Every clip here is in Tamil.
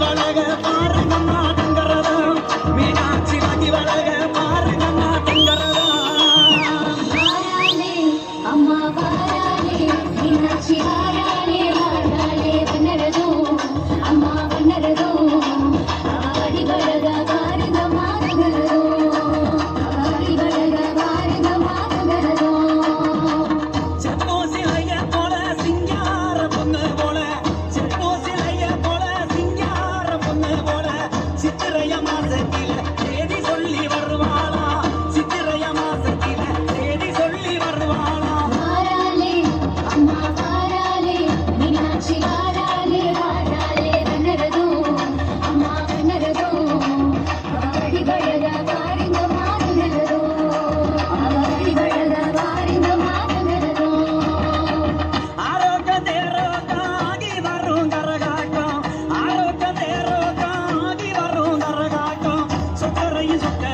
வளக பாருங்கம்மா தங்கரதம் மீனாட்சி வகி வளக பாருங்க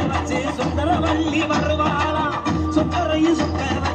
வச்சு சுந்தரவல்லி வருவாளா சுக்கரையும் சுக்கர